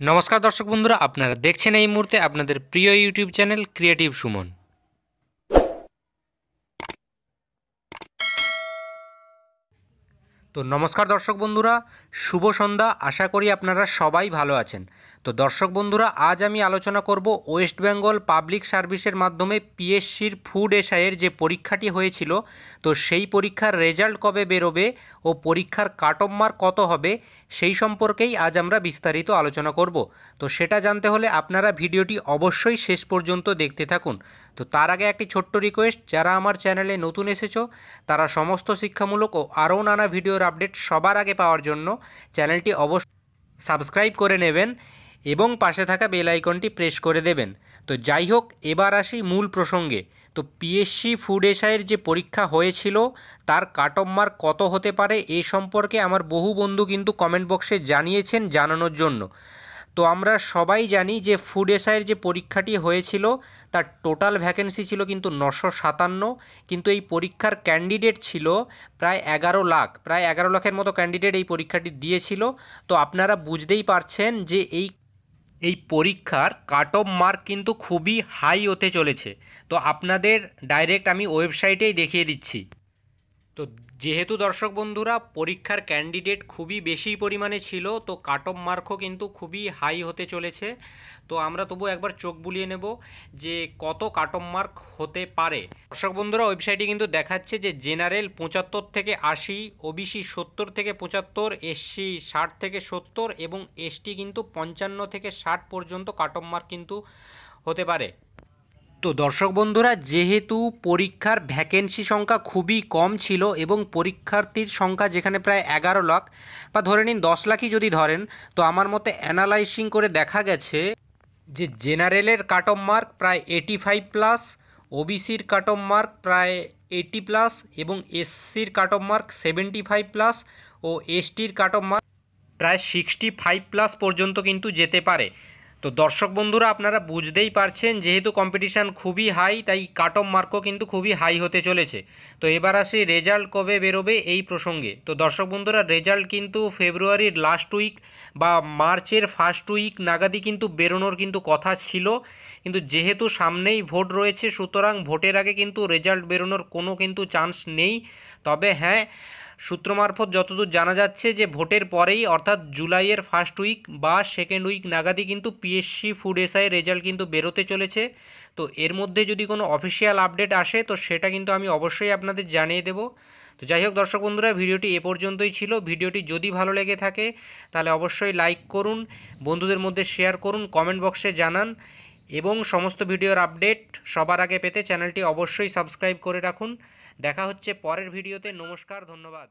নমস্কার দর্শক বন্ধুরা, আপনারা দেখছেন এই মুহূর্তে আপনাদের প্রিয় ইউটিউব চ্যানেল ক্রিয়েটিভ সুমন। তো নমস্কার দর্শক বন্ধুরা, শুভ সন্ধ্যা, আশা করি আপনারা সবাই ভালো আছেন। তো দর্শক বন্ধুরা, আজ আমি আলোচনা করব ওয়েস্ট বেঙ্গল পাবলিক সার্ভিসের মাধ্যমে পিএসসির ফুড এসআইয়ের যে পরীক্ষাটি হয়েছিল, তো সেই পরীক্ষার রেজাল্ট কবে বেরোবে ও পরীক্ষার কাট মার্ক কত হবে সেই সম্পর্কেই আজ আমরা বিস্তারিত আলোচনা করব। তো সেটা জানতে হলে আপনারা ভিডিওটি অবশ্যই শেষ পর্যন্ত দেখতে থাকুন। তো তার আগে একটি ছোট্ট রিকোয়েস্ট যারা আমার চ্যানেলে নতুন এসেছ, তারা সমস্ত শিক্ষামূলক ও আরও নানা ভিডিওর আপডেট সবার আগে পাওয়ার জন্য চ্যানেলটি অবশ্যই সাবস্ক্রাইব করে নেবেন এবং পাশে থাকা বেল আইকনটি প্রেস করে দেবেন। তো যাই হোক, এবার আসি মূল প্রসঙ্গে। তো পিএসসি ফুড এসআইয়ের যে পরীক্ষা হয়েছিল, তার কাট মার্ক কত হতে পারে এ সম্পর্কে আমার বহু বন্ধু কিন্তু কমেন্ট বক্সে জানিয়েছেন জানানোর জন্য। তো আমরা সবাই জানি যে ফুড এসআইয়ের যে পরীক্ষাটি হয়েছিল, তার টোটাল ভ্যাকেন্সি ছিল কিন্তু নশো সাতান্ন, কিন্তু এই পরীক্ষার ক্যান্ডিডেট ছিল প্রায় এগারো লাখ, প্রায় এগারো লাখের মতো ক্যান্ডিডেট এই পরীক্ষাটি দিয়েছিল। তো আপনারা বুঝতেই পারছেন যে এই এই পরীক্ষার কাট অফ মার্ক কিন্তু খুবই হাই হতে চলেছে। তো আপনাদের ডাইরেক্ট আমি ওয়েবসাইটেই দেখিয়ে দিচ্ছি। তো যেহেতু দর্শক বন্ধুরা, পরীক্ষার ক্যান্ডিডেট খুবই বেশি পরিমাণে ছিল, তো কাট অফ মার্কও কিন্তু খুবই হাই হতে চলেছে। তো আমরা তবু একবার চোখ বুলিয়ে নেব যে কত কাট অফ মার্ক হতে পারে। দর্শক বন্ধুরা ওয়েবসাইটে কিন্তু দেখাচ্ছে যে জেনারেল পঁচাত্তর থেকে আশি ওবিসি সত্তর থেকে পঁচাত্তর এসসি ষাট থেকে সত্তর এবং এসটি কিন্তু পঞ্চান্ন থেকে ষাট পর্যন্ত কাট অফ মার্ক কিন্তু হতে পারে। তো দর্শক বন্ধুরা, যেহেতু পরীক্ষার ভ্যাকেন্সি সংখ্যা খুবই কম ছিল এবং পরীক্ষার্থীর সংখ্যা যেখানে প্রায় এগারো লাখ, বা ধরে নিন দশ লাখই যদি ধরেন, তো আমার মতে অ্যানালাইসিং করে দেখা গেছে যে জেনারেলের কাট অফ মার্ক প্রায় এইটি ফাইভ প্লাস ওবিসির কাট অফ মার্ক প্রায় এইটি প্লাস এবং এসসির cut off mark seventy five plus ও এসটির কাট অফ মার্ক প্রায় সিক্সটি ফাইভ প্লাস পর্যন্ত কিন্তু যেতে পারে। তো দর্শক বন্ধুরা, আপনারা বুঝতেই পারছেন, যেহেতু কম্পিটিশান খুবই হাই তাই কাট অফ মার্কও কিন্তু খুবই হাই হতে চলেছে। তো এবার আসি রেজাল্ট কবে বেরোবে এই প্রসঙ্গে। তো দর্শক বন্ধুরা রেজাল্ট কিন্তু ফেব্রুয়ারির লাস্ট উইক বা মার্চের ফার্স্ট উইক নাগাদই কিন্তু বেরোনোর কিন্তু কথা ছিল। কিন্তু যেহেতু সামনেই ভোট রয়েছে, সুতরাং ভোটের আগে কিন্তু রেজাল্ট বেরোনোর কোনো কিন্তু চান্স নেই। তবে হ্যাঁ সূত্র মারফত যতদূর জানা যাচ্ছে যে ভোটের পরেই, অর্থাৎ জুলাইয়ের ফার্স্ট উইক বা সেকেন্ড উইক নাগাদই কিন্তু পিএসসি ফুড এসআই রেজাল্ট কিন্তু বেরোতে চলেছে। তো এর মধ্যে যদি কোনো অফিসিয়াল আপডেট আসে, তো সেটা কিন্তু আমি অবশ্যই আপনাদের জানিয়ে দেব। তো যাই হোক দর্শক বন্ধুরা, ভিডিওটি এ পর্যন্তই ছিল। ভিডিওটি যদি ভালো লেগে থাকে, তাহলে অবশ্যই লাইক করুন, বন্ধুদের মধ্যে শেয়ার করুন কমেন্ট বক্সে জানান। এবং সমস্ত ভিডিওর আপডেট সবার আগে পেতে চ্যানেলটি অবশ্যই সাবস্ক্রাইব করে রাখুন। দেখা হচ্ছে পরের ভিডিওতে। নমস্কার, ধন্যবাদ।